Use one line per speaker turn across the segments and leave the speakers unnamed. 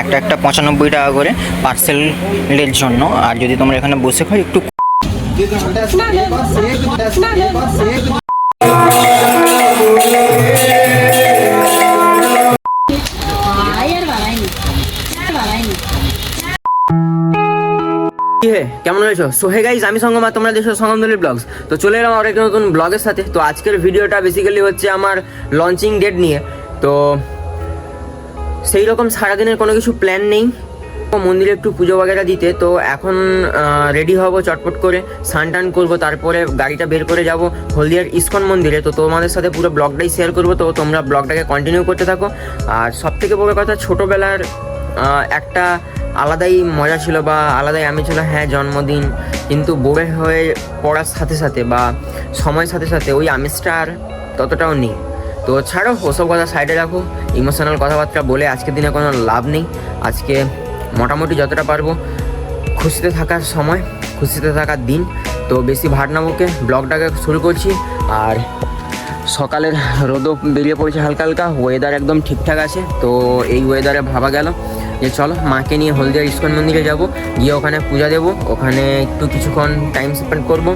একটা একটা পঁচানব্বই টাকা করে পার্সেলের জন্য। আর যদি তোমরা এখানে বসে খাও, একটু
আর
কেমন হয়েছো সো হে গাইজ আমি সঙ্গমা, তোমরা দেখছ সঙ্গমদলের ব্লগস তো চলে এলাম আরেক নতুন ব্লগের সাথে। তো আজকের ভিডিওটা বেসিক্যালি হচ্ছে আমার লঞ্চিং ডেট নিয়ে। তো সেই রকম সারাদিনের কোনো কিছু প্ল্যান নেই। মন্দিরে একটু পুজো বাগেরা দিতে, তো এখন রেডি হব চটপট করে, স্নান টান করব, তারপরে গাড়িটা বের করে যাব হলদিয়ার ইস্কন মন্দিরে। তো তোমাদের সাথে পুরো ব্লগটাই শেয়ার করব, তো তোমরা ব্লগটাকে কন্টিনিউ করতে থাকো। আর সব থেকে বড় কথা, ছোটোবেলার একটা আলাদাই মজা ছিল বা আলাদাই আমি ছিল হ্যাঁ জন্মদিন। কিন্তু বড় হয়ে পড়ার সাথে সাথে বা সময়ের সাথে সাথে ওই আমেজটা আর ততটাও নেই। তো ছাড়ো, ওসব কথা সাইডে রাখো। ইমোশনাল কথাবার্তা বলে আজকের দিনে কোনো লাভ নেই। আজকে মোটামুটি যতটা পারব খুশিতে থাকার সময়, খুশিতে থাকার দিন। তো বেশি ভাট না বকে ব্লগটাকে শুরু করছি। আর সকালের রোদও বেরিয়ে পড়েছে হালকা হালকা ওয়েদার একদম ঠিকঠাক আছে। তো এই ওয়েদারে ভাবা গেল যে চলো মাকে নিয়ে হলদিয়া ইস্কন মন্দিরে যাব। গিয়ে ওখানে পূজা দেবো, ওখানে একটু কিছুক্ষণ টাইম স্পেন্ড করব।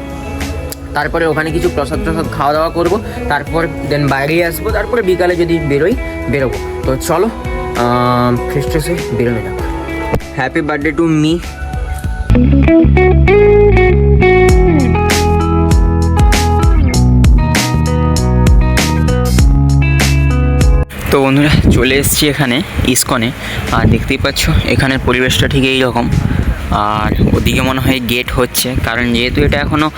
তারপরে ওখানে কিছু প্রসাদ প্রসাদ খাওয়া দাওয়া করব, তারপর দেন বাইরে আসব, তারপরে বিকালে যদি বেরোই, বেরোবো। তো চলো ফ্রেশ ট্রেশ হয়ে বেরোনো যাক। হ্যাপি বার্থডে টু মি
তো বন্ধুরা, চলে এসেছি এখানে, ইসকনে। আর দেখতেই পাচ্ছ, এখানের পরিবেশটা ঠিক এই রকম আর ওদিকে মনে হয় গেট হচ্ছে। কারণ যেহেতু এটা এখনও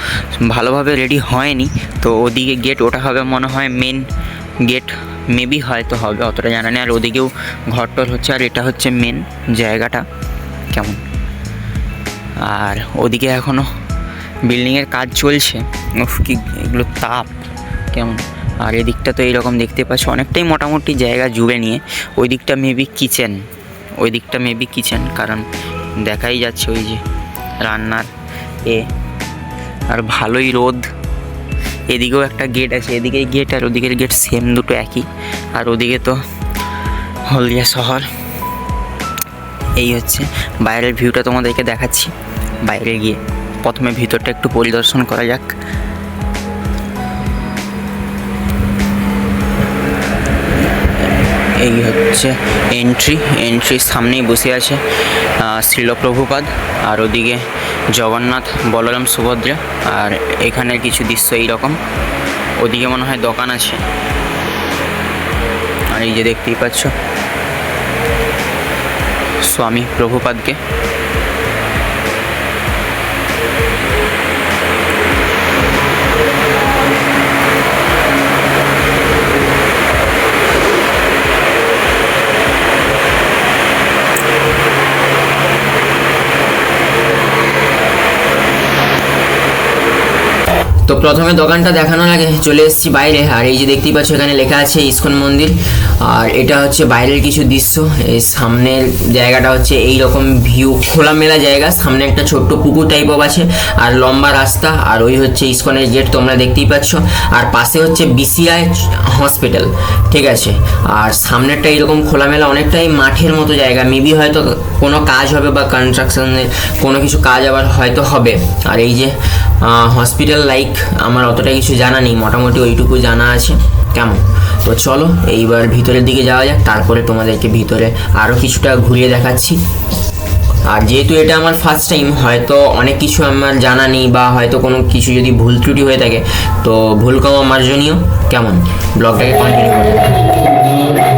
ভালোভাবে রেডি হয়নি, তো ওদিকে গেট ওটা হবে মনে হয় মেন গেট মেবি হয়তো হবে, অতটা জানা নেই। আর ওদিকেও ঘরটর হচ্ছে, আর এটা হচ্ছে মেন জায়গাটা। কেমন? আর ওদিকে এখনও বিল্ডিংয়ের কাজ চলছে। কি এগুলো তাপ। কেমন? আর এদিকটা তো এইরকম দেখতে পাচ্ছ, অনেকটাই মোটামুটি জায়গা জুড়ে নিয়ে। ওই দিকটা মেবি কিচেন ওই দিকটা মেবি কিচেন কারণ দেখাই যাচ্ছে ওই যে রান্নার এ। আর ভালোই রোদ। এদিকেও একটা গেট আছে, এদিকে গেট আর ওদিকের গেট সেম দুটো একই। আর ওদিকে তো হলদিয়া শহর। এই হচ্ছে বাইরের ভিউটা তোমাদেরকে দেখাচ্ছি। বাইরে গিয়ে প্রথমে ভিতরটা একটু পরিদর্শন করা যাক। এই হচ্ছে এন্ট্রি এন্ট্রির সামনেই বসে আছে শিলপ্রভুপাদ আর ওদিকে জগন্নাথ, বলরাম, সুভদ্রা, আর এখানের কিছু দৃশ্য এইরকম। ওদিকে মনে হয় দোকান আছে। আর এই যে দেখতেই পাচ্ছ, স্বামী প্রভুপাদকে।
তো প্রথমে দোকানটা দেখানোর আগে চলে এসেছি বাইরে। আর এই যে দেখতেই পাচ্ছ, এখানে লেখা আছে ইস্কন মন্দির। আর এটা হচ্ছে বাইরের কিছু দৃশ্য। এই সামনের জায়গাটা হচ্ছে এই রকম ভিউ খোলামেলা জায়গা। সামনে একটা ছোট্ট পুকুর টাইপ অফ আছে, আর লম্বা রাস্তা, আর ওই হচ্ছে ইস্কনের গেট তোমরা দেখতেই পাচ্ছ। আর পাশে হচ্ছে বিসিআই হসপিটাল ঠিক আছে? আর সামনেরটা এরকম খোলামেলা, অনেকটাই মাঠের মতো জায়গা। মেবি হয়তো কোনো কাজ হবে বা কনস্ট্রাকশনের কোনো কিছু কাজ আবার হয়তো হবে। আর এই যে হসপিটাল লাইক আমার অতটা কিছু জানা নেই। মোটামুটি ওইটুকু জানা আছে। কেমন? তো চলো, এইবার ভিতরের দিকে যাওয়া যাক, তারপরে তোমাদেরকে ভিতরে আরও কিছুটা ঘুরিয়ে দেখাচ্ছি। আর যেহেতু এটা আমার ফার্স্ট টাইম হয়তো অনেক কিছু আমার জানা নেই বা হয়তো কোনো কিছু যদি ভুল ত্রুটি হয়ে থাকে, তো ভুল কমা মার্জনীয় কেমন? ব্লগটাকে কন্টিনিউ করতে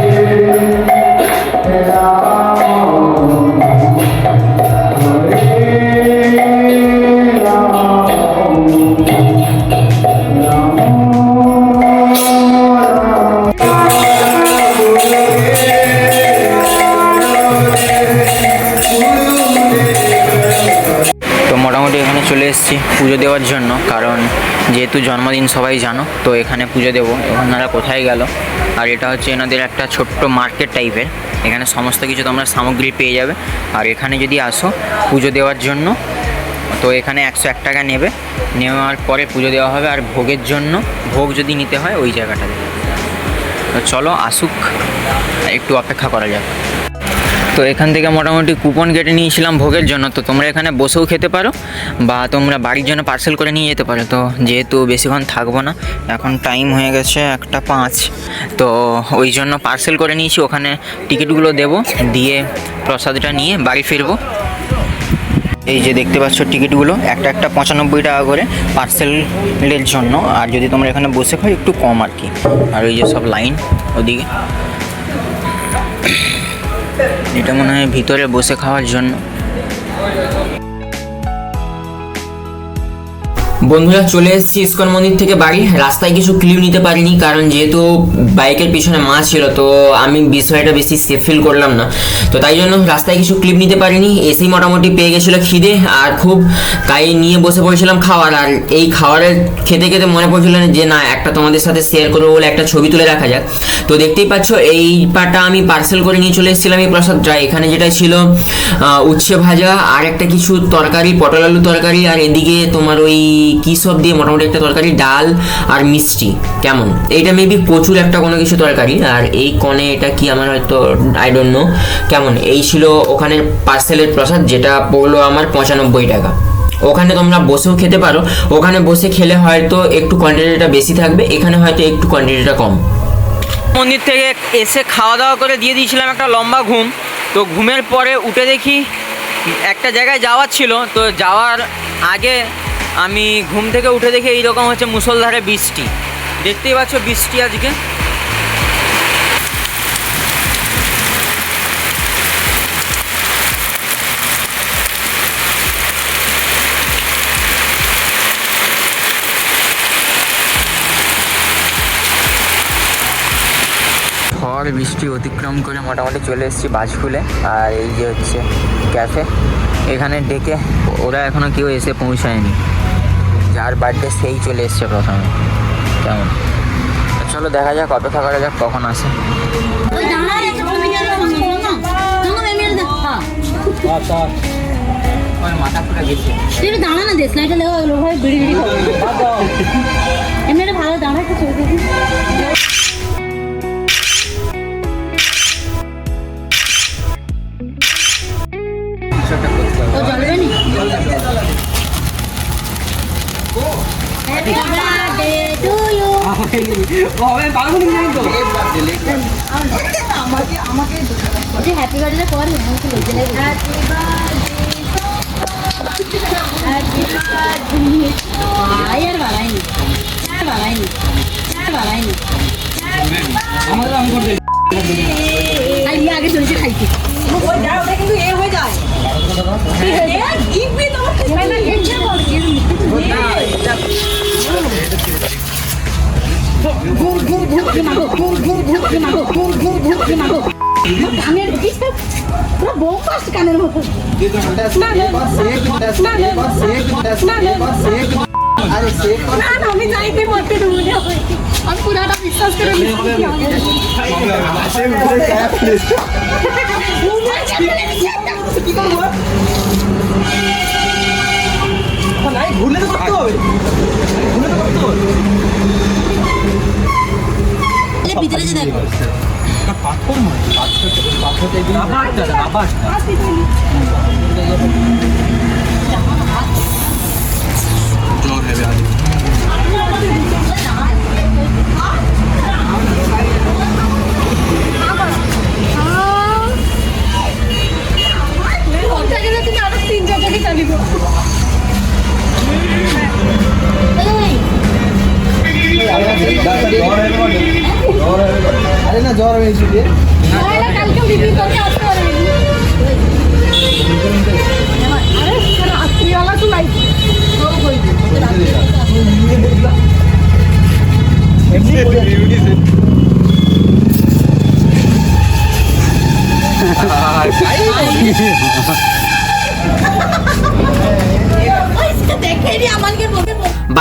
পুজো দেওয়ার জন্য, কারণ যেহেতু জন্মদিন সবাই জানো, তো এখানে পুজো দেবো। ওনারা কোথায় গেল? আর এটা হচ্ছে এনাদের একটা ছোট্ট মার্কেট টাইপের। এখানে সমস্ত কিছু তোমরা সামগ্রী পেয়ে যাবে। আর এখানে যদি আসো, পুজো দেওয়ার জন্য, তো এখানে একশো এক টাকা নেবে। নেওয়ার পরে পুজো দেওয়া হবে, আর ভোগের জন্য ভোগ যদি নিতে হয়, ওই জায়গাটাতে।
তো চলো, আসুক। একটু অপেক্ষা করা যাক। তো এখান থেকে মোটামুটি কুপন কেটে নিয়েছিলাম ভোগের জন্য। তো তোমরা এখানে বসেও খেতে পারো বা তোমরা বাড়ির জন্য পার্সেল করে নিয়ে যেতে পারো। তো যেহেতু বেশিক্ষণ থাকব না, এখন টাইম হয়ে গেছে একটা পাঁচ। তো ওই জন্য পার্সেল করে নিয়েছি, ওখানে টিকিটগুলো দেবো, দিয়ে প্রসাদটা নিয়ে বাড়ি ফিরবো। এই যে দেখতে পাচ্ছ টিকিটগুলো, একটা একটা পঁচানব্বই টাকা করে পার্সেলের জন্য। আর যদি তোমরা এখানে বসে খাও, একটু কম আর কি। আর ওই যে সব লাইন ওদিকে। এটা মনে হয় ভিতরে বসে খাওয়ার জন্য। বন্ধুরা, চলে এসেছি ইস্কন মন্দির থেকে বাড়ি। রাস্তায় কিছু ক্লিপ নিতে পারিনি, কারণ যেহেতু বাইকের পিছনে মা ছিল, তো আমি বিষয়টা বেশি সেফ ফিল করলাম না। তো তাই জন্য রাস্তায় কিছু ক্লিপ নিতে পারিনি। এসেই মোটামুটি পেয়ে গেছিল খিদে, আর খুব তাই নিয়ে বসে পড়েছিলাম খাওয়ার। আর এই খাওয়ারের খেতে খেতে মনে পড়ছিল যে, না, একটা তোমাদের সাথে শেয়ার করব বলে একটা ছবি তুলে রাখা যাক। তো দেখতেই পাচ্ছ, এই পাটা আমি পার্সেল করে নিয়ে চলে এসেছিলাম এই প্রসাদটা এখানে যেটা ছিল উচ্ছে ভাজা আর একটা কিছু তরকারি, পটল আলু তরকারি আর এদিকে তোমার ওই কি সব দিয়ে মোটামুটি একটা তরকারি, ডাল আর মিষ্টি। কেমন? এইটা মেবি প্রচুর একটা কোনো কিছু তরকারি আর এই কনে এটা কি আমার হয়তো আই ডোন্ট নো কেমন? এই ছিল ওখানের পার্সেলের প্রসাদ যেটা পড়ল আমার পঁচানব্বই টাকা। ওখানে তোমরা বসেও খেতে পারো। ওখানে বসে খেলে হয়তো একটু কোয়ান্টিটিটা বেশি থাকবে, এখানে হয়তো একটু কোয়ান্টিটিটা কম। মন্দির থেকে এসে খাওয়া দাওয়া করে দিয়ে দিয়েছিলাম একটা লম্বা ঘুম। তো ঘুমের পরে উঠে দেখি একটা জায়গায় যাওয়ার ছিল। তো যাওয়ার আগে আমি ঘুম থেকে উঠে দেখি এইরকম হচ্ছে মুসলধারে বৃষ্টি। দেখতেই পাচ্ছ বৃষ্টি আজকে। ঝড়, বৃষ্টি অতিক্রম করে মোটামুটি চলে এসেছি বাজফুলে আর এই যে হচ্ছে ক্যাফে। এখানে ডেকে ওরা এখনও কেউ এসে পৌঁছায়নি। যার বার্থডে সেই চলে এসছে প্রথমে। কেমন? চলো দেখা যাক, অপেক্ষা করা যাক কখন আসে।
না না দেশ এমনি ভালো Happy birthday to you. যে হ্যাপি বার্থডে করে আমাকে লাগে হ্যাপি বার্থডে আয় আর বাড়াইনি আর বাড়াইনি আর বাড়াইনি আর ইয়ে আগে চলেছে খাইতে কানের পুরো বোম্বাস্ট কানের মতো না না আমি যাইতে মরতে ডুবে যাব আমি পুরাটা বিশ্বাস করে ভিতরে যে দেখো এই,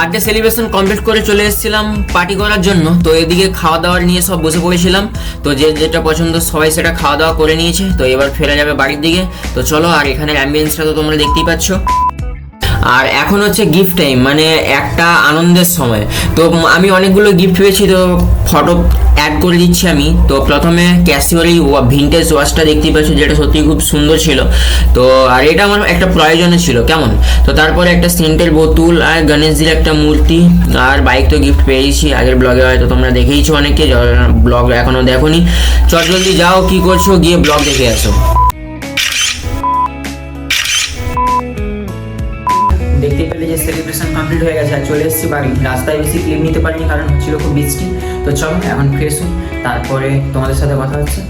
বার্থডে সেলিব্রেশন কমপ্লিট করে চলে এসেছিলাম পার্টি করার জন্য। তো এদিকে খাওয়া দাওয়া নিয়ে সব বসে পড়েছিলাম। তো যে যেটা পছন্দ সবাই সেটা খাওয়া দাওয়া করে নিয়েছে। তো এবার ফেরা যাবে বাড়ির দিকে। তো চলো আর এখানের অ্যাম্বিয়েন্সটা তো তোমরা দেখতেই পাচ্ছ।
আর এখন হচ্ছে গিফট টাইম মানে একটা আনন্দের সময়। তো আমি অনেকগুলো গিফট পেয়েছি, তো ফটো অ্যাড করে দিচ্ছি আমি। তো প্রথমে ক্যাসিওর ভিন্টেজ ওয়াচটা দেখতেই পাচ্ছি, যেটা সত্যি খুব সুন্দর ছিল। তো আর এটা আমার একটা প্রয়োজনে ছিল, কেমন? তো তারপরে একটা সেন্টের বোতল আর গণেশজির একটা মূর্তি আর বাইক তো গিফট পেয়েছি। আগের ব্লগে হয়তো তোমরা দেখেইছো অনেকে ব্লগ এখনও দেখোনি। চট জলদি যাও, কি করছ? গিয়ে ব্লগ দেখে আসো। যে সেলিব্রেশন কমপ্লিট হয়ে গেছে, আর চলে এসেছি বাড়ি। রাস্তায় বেশি ক্লিপ নিতে পারিনি কারণ হচ্ছিল খুব বৃষ্টি। তো চলো, এখন ফ্রেশ হই। তারপরে তোমাদের সাথে কথা হচ্ছে।